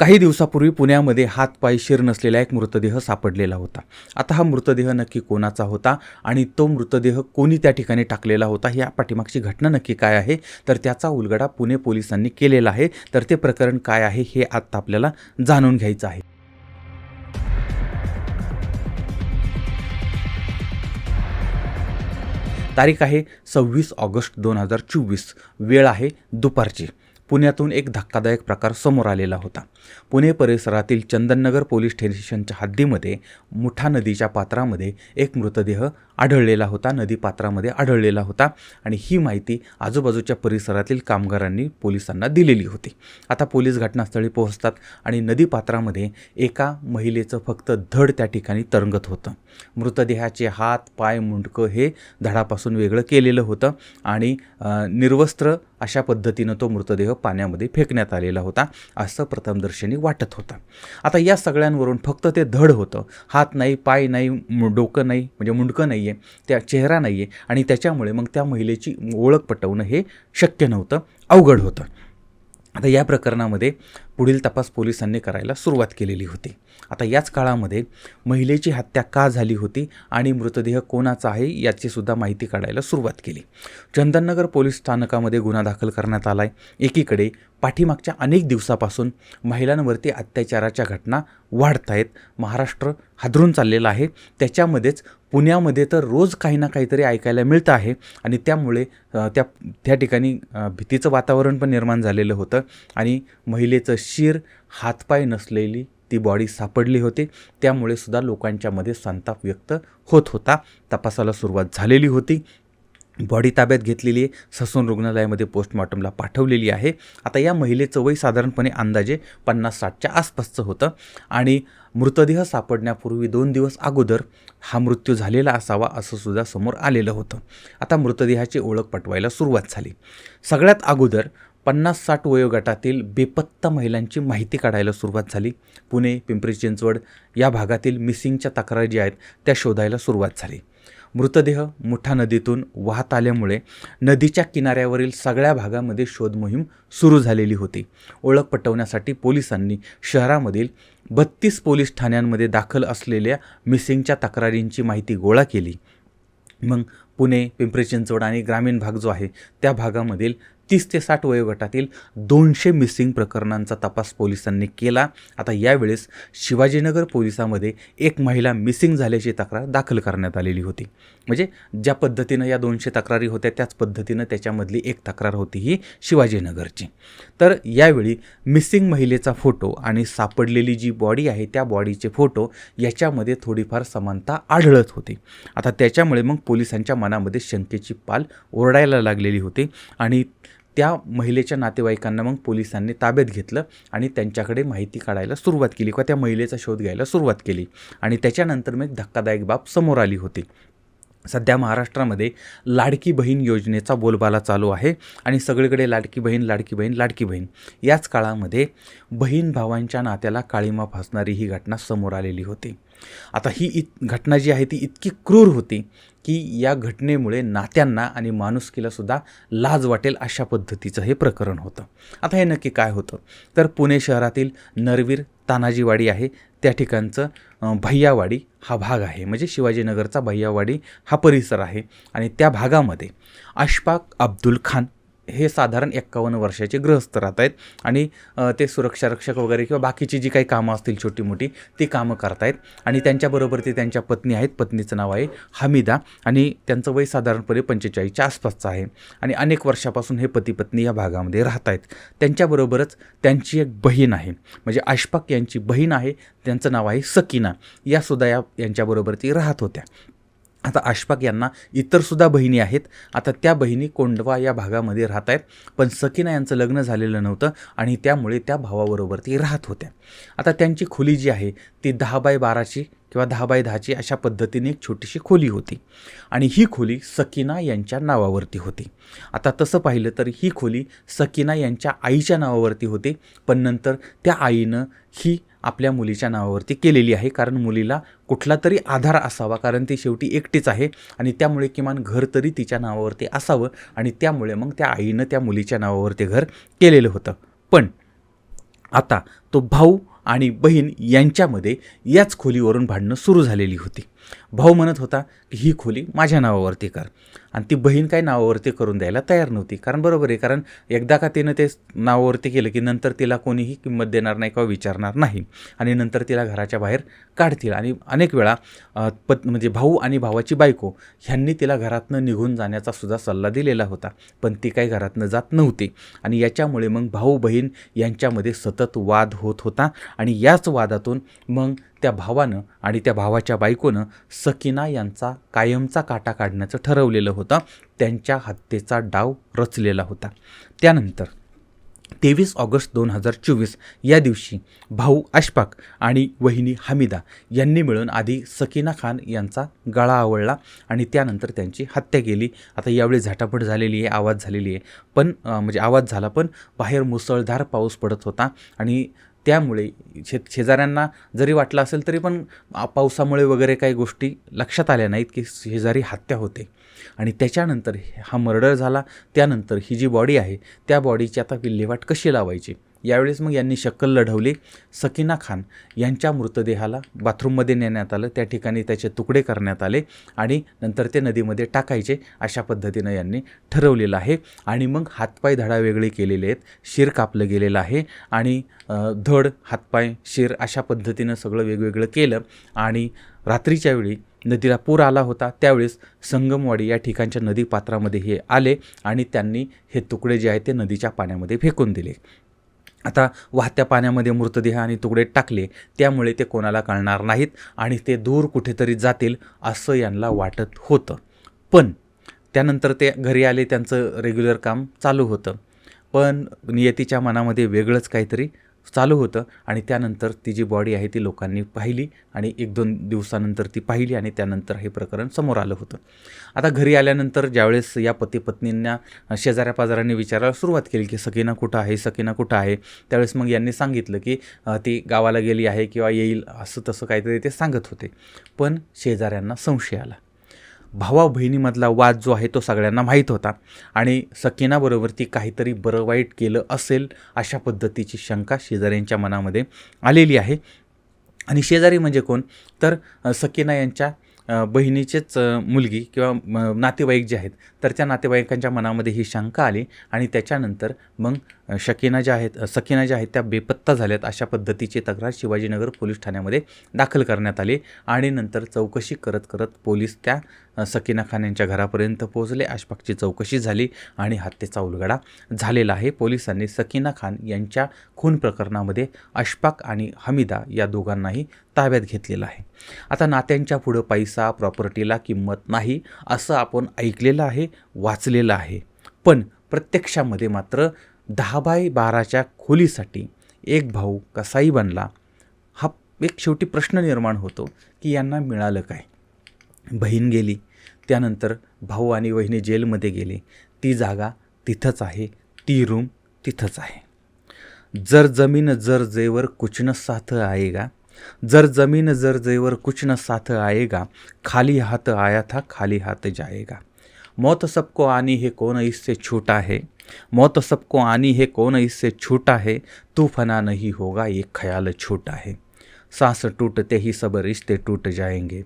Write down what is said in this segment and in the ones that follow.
काही दिवसापूर्वी पुण्यामध्ये हातपाय शिर नसलेला एक मृतदेह सापडलेला होता. आता हा मृतदेह नक्की कोणाचा होता आणि तो मृतदेह कोणी त्या ठिकाणी टाकलेला होता या पाठीमागची घटना नक्की काय आहे? तर त्याचा उलगडा पुणे पोलिसांनी केलेला आहे. तर ते प्रकरण काय आहे हे आत्ता आपल्याला जाणून घ्यायचं आहे. तारीख आहे सव्वीस ऑगस्ट दोन हजार चोवीस. वेळ आहे दुपारची. पुण्यातून एक धक्कादायक प्रकार समोर आलेला होता. पुणे परिसरातील चंदननगर पोलीस स्टेशनच्या हद्दीमध्ये मुठा नदीच्या पात्रामध्ये एक मृतदेह आढळलेला होता. नदी पात्रामध्ये आढळलेला होता आणि ही माहिती आजूबाजूच्या परिसरातील कामगारांनी पोलिसांना दिलेली होती. आता पोलीस घटनास्थळी पोहोचतात आणि नदी पात्रामध्ये एका महिलेचं फक्त धड त्या ठिकाणी तरंगत होतं. मृतदेहाचे हात पाय मुंडकं हे धडापासून वेगळं केलेलं होतं आणि निर्वस्त्र अशा पद्धतीनं तो मृतदेह पाण्यामध्ये फेकण्यात आलेला होता. असं प्रथमदर्शनी वाटत होता. आता या सगळ्यांवरून फक्त ते धड होतं. हात नाही पाय नाही डोकं नाही म्हणजे मुंडकं नाही आहे त्या चेहरा नाही आहे आणि त्याच्यामुळे मग त्या महिलेची ओळख पटवणं हे शक्य नव्हतं अवघड होतं. आता या प्रकरणामध्ये पुढील तपास पोलिसांनी करायला सुरुवात केलेली होती. आता याच काळामध्ये महिलेची हत्या का झाली होती आणि मृतदेह कोणाचा आहे याचीसुद्धा माहिती काढायला सुरुवात केली. चंदननगर पोलीस स्थानकामध्ये गुन्हा दाखल करण्यात आला आहे एकीकडे पाठीमागच्या अनेक दिवसापासून महिलांवरती अत्याचाराच्या घटना वाढत आहेत महाराष्ट्र हादरून चाललेला आहे. त्याच्यामध्येच पुण्यामध्ये तर रोज काही ना काहीतरी ऐकायला मिळतं आहे आणि त्यामुळे त्या त्या ठिकाणी भीतीचं वातावरण पण निर्माण झालेलं होतं आणि महिलेचं शिर हातपाय नसलेली ती बॉडी सापडली होती. त्यामुळे सुद्धा लोकांच्यामध्ये संताप व्यक्त होत होता. तपासाला सुरुवात झालेली होती. बॉडी ताब्यात घेतलेली आहे. ससून रुग्णालयामध्ये पोस्टमॉर्टमला पाठवलेली आहे. आता या महिलेचं वय साधारणपणे अंदाजे पन्नास साठच्या आसपासचं होतं. आणि मृतदेह सापडण्यापूर्वी दोन दिवस अगोदर हा मृत्यू झालेला असावा असं सुद्धा समोर आलेलं होतं. आता मृतदेहाची ओळख पटवायला सुरुवात झाली. सगळ्यात अगोदर पन्नास साठ वयोगटातील बेपत्ता महिलांची माहिती काढायला सुरुवात झाली. पुणे पिंपरी चिंचवड या भागातील मिसिंगच्या तक्रारी ज्या आहेत त्या शोधायला सुरुवात झाली. मृतदेह मुठा नदीतून वाहत आल्यामुळे नदीच्या किनाऱ्यावरील सगळ्या भागामध्ये शोध मोहीम सुरू झालेली होती. ओळख पटवण्यासाठी पोलिसांनी शहरामधील बत्तीस पोलीस ठाण्यांमध्ये दाखल असलेल्या मिसिंगच्या तक्रारींची माहिती गोळा केली. मग पुणे पिंपरी चिंचवड आणि ग्रामीण भाग जो आहे त्या भागामधील तीस ते साठ वयोगटातील दोनशे मिसिंग प्रकरणांचा तपास पोलिसांनी केला. आता यावेळेस शिवाजीनगर पोलिसामध्ये एक महिला मिसिंग झाल्याची तक्रार दाखल करण्यात आलेली होती. म्हणजे ज्या पद्धतीनं या दोनशे तक्रारी होत्या त्याच पद्धतीनं त्याच्यामधली एक तक्रार होती ही शिवाजीनगरची. तर यावेळी मिसिंग महिलेचा फोटो आणि सापडलेली जी बॉडी आहे त्या बॉडीचे फोटो याच्यामध्ये थोडीफार समानता आढळत होती. आता त्याच्यामुळे मग पोलिसांच्या मनामध्ये शंकेची पाल ओरडायला लागलेली होती आणि त्या महिलेच्या नातेवाईकांना मग पोलिसांनी ताब्यात घेतलं आणि त्यांच्याकडे माहिती काढायला सुरुवात केली किंवा त्या महिलेचा शोध घ्यायला सुरुवात केली. आणि त्याच्यानंतर मग धक्कादायक बाब समोर आली होती. सध्या महाराष्ट्रामध्ये लाडकी बहीण योजनेचा बोलबाला चालू आहे आणि सगळीकडे लाडकी बहीण लाडकी बहीण लाडकी बहीण. याच काळामध्ये बहीण भावांच्या नात्याला काळीमा फासणारी ही घटना समोर आलेली होती. आता ही इत घटना जी आहे ती इतकी क्रूर होती की या घटनेमुळे नात्यांना आणि माणुसकीलासुद्धा लाज वाटेल अशा पद्धतीचं हे प्रकरण होतं. आता हे नक्की काय होतं? तर पुणे शहरातील नरवीर तानाजीवाडी आहे. त्या ठिकाणचं भैयावाडी हा भाग आहे. म्हणजे शिवाजीनगरचा भैयावाडी हा परिसर आहे. आणि त्या भागामध्ये अशफाक अब्दुल खान हे साधारण एक्कावन्न वर्षाचे गृहस्थ राहत आहेत आणि ते सुरक्षा रक्षक वगैरे किंवा बाकीची जी काही कामं असतील छोटी मोठी ती कामं करतायत. आणि त्यांच्याबरोबर ते त्यांच्या पत्नी आहेत. पत्नीचं नाव आहे हमिदा आणि त्यांचं वय साधारणपणे पंचेचाळीसच्या आसपासचं आहे. आणि अनेक वर्षापासून हे पती पत्नी या भागामध्ये राहत आहेत. त्यांच्याबरोबरच त्यांची एक बहीण आहे. म्हणजे अशफाक यांची बहीण आहे. त्यांचं नाव आहे सकीना. यासुद्धा या यांच्याबरोबर ती राहत होत्या. आता अशफाक यांना इतरसुद्धा बहिणी आहेत. आता त्या बहिणी कोंडवा या भागामध्ये राहत आहेत. पण सकीना यांचं लग्न झालेलं नव्हतं आणि त्यामुळे त्या भावाबरोबर ती राहत होत्या. आता त्यांची खोली जी आहे ती दहा बाय बाराची किंवा दहा बाय दहाची अशा पद्धतीने एक छोटीशी खोली होती. आणि ही खोली सकीना यांच्या नावावरती होती. आता तसं पाहिलं तर ही खोली सकीना यांच्या आईच्या नावावरती होती. पण नंतर त्या आईनं ही आपल्या मुलीच्या नावावरती केलेली आहे. कारण मुलीला कुठला तरी आधार असावा. कारण ती शेवटी एकटीच आहे. आणि त्यामुळे किमान घर तरी तिच्या नावावरती असावं. आणि त्यामुळे मग त्या आईनं त्या मुलीच्या नावावरती घर केलेलं होतं. पण आता तो भाऊ आणि बहीण यांच्यामध्ये याच खोलीवरून भांडणं सुरू झालेली होती. भाऊ म्हणत होता की ही खोली माझ्या नावावरती कर. आणि ती बहीण काही नावावरती करून द्यायला तयार नव्हती. कारण बरोबर आहे कारण एकदा का तिनं ते नावावरती केलं की नंतर तिला कोणीही किंमत देणार नाही किंवा विचारणार नाही. आणि नंतर तिला घराच्या बाहेर काढतील. आणि अनेक वेळा पत् पत म्हणजे भाऊ आणि भावाची बायको ह्यांनी तिला घरातनं निघून जाण्याचा सुद्धा सल्ला दिलेला होता. पण ती काही घरातनं जात नव्हती. आणि याच्यामुळे मग भाऊ बहीण यांच्यामध्ये सतत वाद होत होता. आणि याच वादातून मग त्या भावानं आणि त्या भावाच्या बायकोनं सकिना यांचा कायमचा काटा काढण्याचं ठरवलेलं होतं. त्यांच्या हत्येचा डाव रचलेला होता. त्यानंतर तेवीस ऑगस्ट दोन हजार चोवीस या दिवशी भाऊ अशफाक आणि वहिनी हमिदा यांनी मिळून आधी सकिना खान यांचा गळा आवळला आणि त्यानंतर त्यांची हत्या केली. आता यावेळी झटापट झालेली आहे आवाज झालेली आहे. पण म्हणजे आवाज झाला पण बाहेर मुसळधार पाऊस पडत होता आणि त्यामुळे शे शेजाऱ्यांना जरी वाटलं असेल तरी पण पावसामुळे वगैरे काही गोष्टी लक्षात आल्या नाहीत की शेजारी हत्या होते. आणि त्याच्यानंतर हा मर्डर झाला त्यानंतर ही जी बॉडी आहे त्या बॉडीची आता विल्हेवाट कशी लावायची? यावेळेस मग यांनी शक्कल लढवली. सकिना खान यांच्या मृतदेहाला बाथरूममध्ये नेण्यात आलं. त्या ठिकाणी त्याचे तुकडे करण्यात आले आणि नंतर ते नदीमध्ये टाकायचे अशा पद्धतीनं यांनी ठरवलेलं आहे. आणि मग हातपाय धडा वेगळे केलेले आहेत. शिर कापलं गेलेलं आहे आणि धड हातपाय शिर अशा पद्धतीनं सगळं वेगवेगळं केलं आणि रात्रीच्या वेळी नदीला पूर आला होता. त्यावेळेस संगमवाडी या ठिकाणच्या नदीपात्रामध्ये हे आले आणि त्यांनी हे तुकडे जे आहेत ते नदीच्या पाण्यामध्ये फेकून दिले. आता वाहत्या पाण्यामध्ये मृतदेह आणि तुकडे टाकले त्यामुळे ते कोणाला कळणार नाहीत आणि ते दूर कुठेतरी जातील असं यांना वाटत होतं. पण त्यानंतर ते घरी आले त्यांचं रेग्युलर काम चालू होतं. पण नियतीच्या मनामध्ये वेगळंच काहीतरी चालू होतं आणि त्यानंतर ती जी बॉडी आहे ती लोकांनी पाहिली आणि एक दोन दिवसानंतर ती पाहिली आणि त्यानंतर हे प्रकरण समोर आलं होतं. आता घरी आल्यानंतर ज्यावेळेस या पती पत्नींना शेजाऱ्या पाजाऱ्यांनी विचारायला सुरुवात केली की सकीना कुठं आहे सकीना कुठं आहे त्यावेळेस मग यांनी सांगितलं की ती गावाला गेली आहे किंवा येईल असं तसं काहीतरी ते सांगत होते. पण शेजाऱ्यांना संशय आला. भावा बहिणीमधला वाद जो आहे तो सगळ्यांना माहीत होता. आणि सकिनाबरोबर ती काहीतरी बरं वाईट केलं असेल अशा पद्धतीची शंका शेजाऱ्यांच्या मनामध्ये आलेली आहे. आणि शेजारी म्हणजे कोण? तर सकिना यांच्या बहिणीचेच मुलगी किंवा नातेवाईक जे आहेत तर त्या नातेवाईकांच्या मनामध्ये ही शंका आली आणि त्याच्यानंतर मग शकीना ज्या आहेत सकीना सकिना ज्या आहेत त्या बेपत्ता झाल्यात अशा पद्धतीची तक्रार शिवाजीनगर पोलीस ठाण्यामध्ये दाखल करण्यात आली. आणि नंतर चौकशी करत करत पोलीस त्या सकिना खान यांच्या घरापर्यंत पोहोचले. आशपाकची चौकशी झाली आणि हत्येचा उलगडा झालेला आहे. पोलिसांनी सकिना खान यांच्या खून प्रकरणामध्ये अशफाक आणि हमीदा या दोघांनाही ताब्यात घेतलेलं आहे. आता नात्यांच्या पुढं पैसा प्रॉपर्टीला किंमत नाही असं आपण ऐकलेलं आहे वाचलेलं आहे. पण प्रत्यक्षामध्ये मात्र दहा बाय बाराच्या खोलीसाठी एक भाऊ कसाही बनला हा एक शेवटी प्रश्न निर्माण होतो की यांना मिळालं काय? बहीण गेली त्यानंतर भाऊ आणि वहिनी जेलमध्ये गेले. ती जागा तिथंच आहे. ती रूम तिथंच आहे. जर जमीन जर जेवर कुछ न साथ आएगा जर जमीन जर जेवर कुछ न साथ आएगा खाली हाथ आया था खाली हात जाएगा मौत सबको आनी है कौन इससे छूटा है? मौत सबको आनी है कौन इससे छूटा है? तू फना नहीं होगा ये ख्याल छोटा है। सांस टूटते ही सब रिश्ते टूट जाएंगे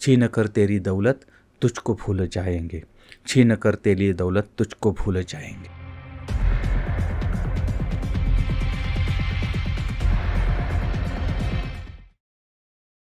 छीन कर तेरी दौलत तुझको भूल जाएंगे। छीन कर तेरी दौलत तुझको भूल जाएंगे।